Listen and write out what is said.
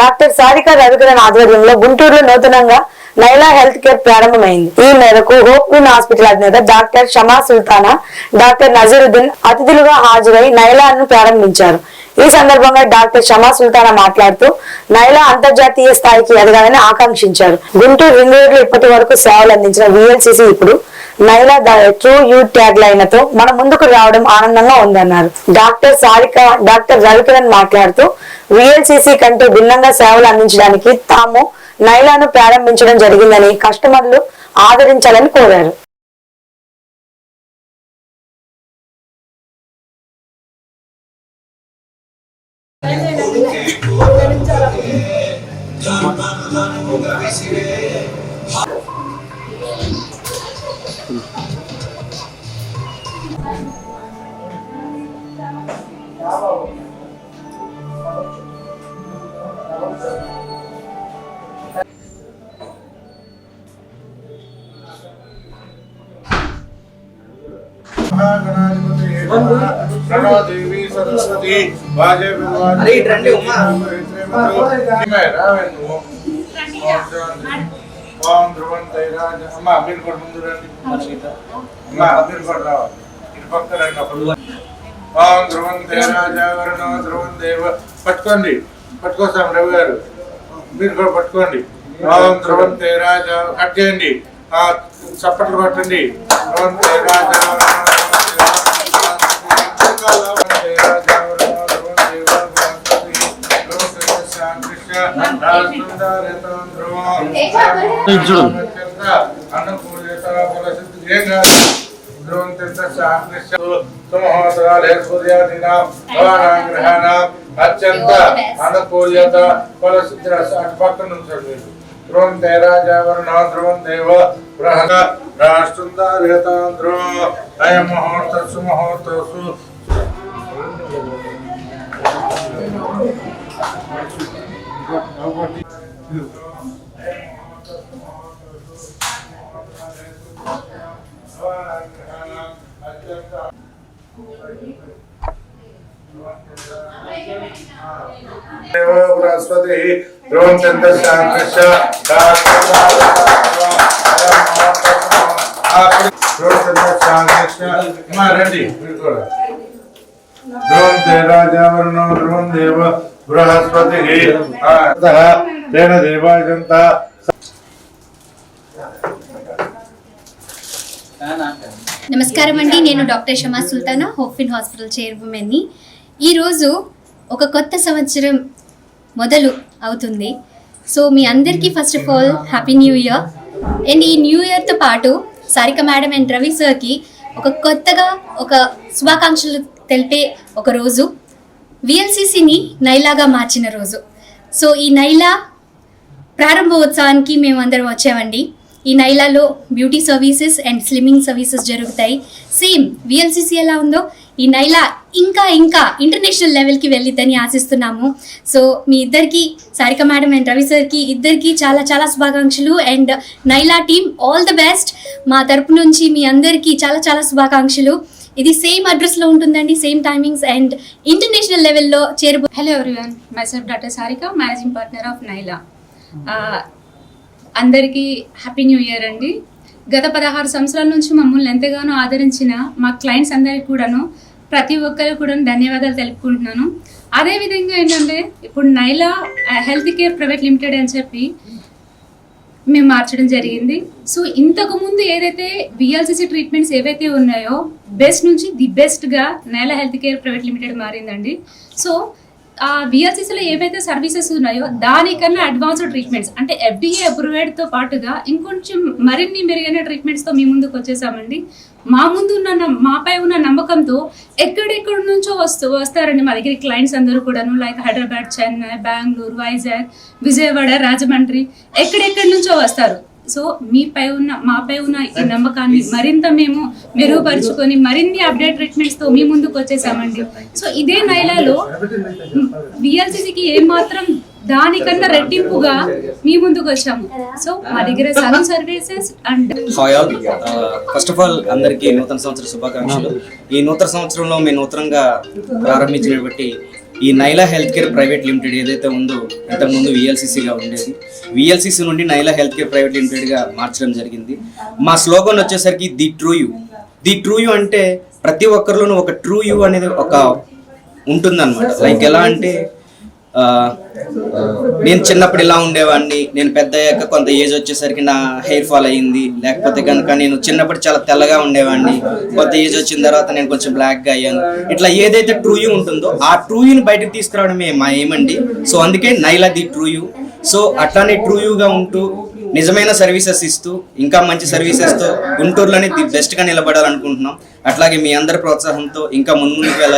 Doctor Sarika Ravikiran ఆధ్వర్యంలో గుంటూరులో నూతనంగా నైలా హెల్త్ కేర్ ప్రారంభమైంది. ఈ మేరకు హోప్ విన్ హాస్పిటల్ అధినేత డాక్టర్ షమా సుల్తానా డాక్టర్ నజరుద్దీన్ అతిథులుగా హాజరై నైలాను ప్రారంభించారు. ఈ సందర్భంగా డాక్టర్ షమా సుల్తానా మాట్లాడుతూ నైలా అంతర్జాతీయ స్థాయికి ఎదగాలని ఆకాంక్షించారు. గుంటూరు రింగ్ రోడ్లో ఇప్పటి వరకు సేవలు అందించిన విఎల్సిసి ఇప్పుడు Naila the true you tag లైన్లతో మన ముందుకు రావడం ఆనందంగా ఉందన్నారు. డాక్టర్ సారిక డాక్టర్ రవికిరణ్ మాట్లాడుతూ విఎల్సిసి కంటే భిన్నంగా సేవలు అందించడానికి తాము నైలాను ప్రారంభించడం జరిగిందని కస్టమర్లు ఆదరించాలని కోరారు. ప్రణవదేవి సరస్వతి వాజే అరే, ఇటు రండి, ఉమ్మా. ఓం ధ్రువం తైరాజ అమ్మ మీరు కూడా ముందు రండి అమ్మ మీరు కూడా రావాలి ఓం ధ్రువం తైరాజ వరుణ ధ్రువం దేవ పట్టుకోండి. పట్టుకోసాం రవి గారు. మీరు కూడా పట్టుకోండి. ఓం ధ్రువం తైరాజ కట్ చేయండి. చప్పట్లు కొట్టండి. ధ్రువం తైరాజ వరుణ అత్యంత అనుకూల్యత ఫలసిద్ధి పక్కన ఉంచండి ధ్రువం తేరాజావరణ ధ్రువం దేవ గ్రహణ రాష్ట్రందారేత ధ్రువం అయం ముహూర్తసు ముహూర్తసు దేవ బృహస్పతి ధ్రువం చంద్రశాంకృష రండి ధ్రువం ధ్రువం దేవ బృహస్పతి తేన దేవాజంత నమస్కారం అండి. నేను డాక్టర్ షమా సుల్తానా హోప్ఫిన్ హాస్పిటల్ చైర్మన్ని. ఈరోజు ఒక కొత్త సంవత్సరం మొదలు అవుతుంది. సో మీ అందరికీ first of all happy new year and ఈ న్యూ ఇయర్తో పాటు సారిక మేడం అండ్ రవి సార్కి ఒక కొత్తగా ఒక శుభాకాంక్షలు తెలిపే ఒక రోజు. విఎల్సిసిని నైలాగా మార్చిన రోజు. సో ఈ నైలా ప్రారంభోత్సవానికి మేము అందరం వచ్చామండి. ఈ నైలాలో beauty services and slimming services జరుగుతాయి. సేమ్ విఎల్సిసి ఎలా ఉందో ఈ నైలా ఇంకా ఇంకా ఇంటర్నేషనల్ లెవెల్కి వెళ్ళిద్దని ఆశిస్తున్నాము. సో మీ ఇద్దరికి సారిక మేడం అండ్ రవి సార్కి ఇద్దరికి చాలా చాలా శుభాకాంక్షలు. And Naila team all the best. మా తరపు నుంచి మీ అందరికీ చాలా చాలా శుభాకాంక్షలు. ఇది సేమ్ అడ్రస్లో ఉంటుందండి సేమ్ టైమింగ్స్ అండ్ ఇంటర్నేషనల్ లెవెల్లో చేరబో Hello everyone, myself Dr. Sarika, managing partner of Naila. Uh, అందరికీ హ్యాపీ న్యూ ఇయర్ అండి. గత పదహారు సంవత్సరాల నుంచి మమ్మల్ని ఎంతగానో ఆదరించిన మా క్లయింట్స్ అందరికి కూడాను ప్రతి ఒక్కరు కూడా ధన్యవాదాలు తెలుపుకుంటున్నాను. అదేవిధంగా ఏంటంటే ఇప్పుడు Naila health care private limited అని చెప్పి మేము మార్చడం జరిగింది. సో ఇంతకుముందు ఏదైతే విఎల్సిసి ట్రీట్మెంట్స్ ఏవైతే ఉన్నాయో బెస్ట్ నుంచి ది బెస్ట్గా Naila health care private limited మారిందండి. So ఆ బిఆర్సీసీలో ఏవైతే సర్వీసెస్ ఉన్నాయో దానికన్నా అడ్వాన్స్డ్ ట్రీట్మెంట్స్ అంటే ఎఫ్డిఏ అప్రూవ్డ్తో పాటుగా ఇంకొంచెం మరిన్ని మెరుగైన ట్రీట్మెంట్స్తో మీ ముందుకు వచ్చేసామండి. మా ముందు ఉన్న మాపై ఉన్న నమ్మకంతో ఎక్కడెక్కడి నుంచో వస్తూ వస్తారండి మా దగ్గర క్లయింట్స్ అందరూ కూడాను లైక్ హైదరాబాద్ చెన్నై బెంగళూరు వైజాగ్ విజయవాడ రాజమండ్రి ఎక్కడెక్కడి నుంచో వస్తారు. సో మీపై ఉన్న మాపై ఉన్న ఈ నమ్మకాన్ని మరింత మేము మెరుగుపరుచుకొని మరిన్ని అప్డేట్ ట్రీట్మెంట్స్తో మీ ముందుకు వచ్చేసామండి. సో ఇదే నైలాలో విఎల్సిసికి ఏమాత్రం దానికన్నా రెట్టింపుగా మీ ముందుకు వచ్చాము. సో మా దగ్గర salon services and hi all first of all అందరికీ నూతన సంవత్సర శుభాకాంక్షలు. ఈ నూతన సంవత్సరంలో మేము నూతనంగా ప్రారంభించినటువంటి ఈ Naila health care private limited ఏదైతే ఉందో ఇంతకుముందు విఎల్సిసిగా ఉండేది. విఎల్సిసి నుండి నైలా హెల్త్ కేర్ ప్రైవేట్ లిమిటెడ్గా మార్చడం జరిగింది. మా స్లోగన్ వచ్చేసరికి the true you. The true you అంటే ప్రతి ఒక్కరిలోనూ ఒక ట్రూ యూ అనేది ఒక ఉంటుందన్నమాట. లైక్ ఎలా అంటే నేను చిన్నప్పుడు ఇలా ఉండేవాడిని. నేను పెద్ద అయ్యాక కొంత ఏజ్ వచ్చేసరికి నా హెయిర్ ఫాల్ అయ్యింది. లేకపోతే కనుక నేను చిన్నప్పుడు చాలా తెల్లగా ఉండేవాడిని. కొంత ఏజ్ వచ్చిన తర్వాత నేను కొంచెం బ్లాక్గా అయ్యాను. ఇట్లా ఏదైతే ట్రూ యూ ఉంటుందో ఆ ట్రూ యూని బయటకు తీసుకురావడమే మా ఏమండి సో అందుకే Naila the true you so అట్లానే ట్రూ యూగా ఉంటూ నిజమైన సర్వీసెస్ ఇస్తూ ఇంకా మంచి సర్వీసెస్తో గుంటూరులోనే ది బెస్ట్గా నిలబడాలనుకుంటున్నాం. అట్లాగే మీ అందరి ప్రోత్సాహంతో ఇంకా ముందు వెళ్ళాలి.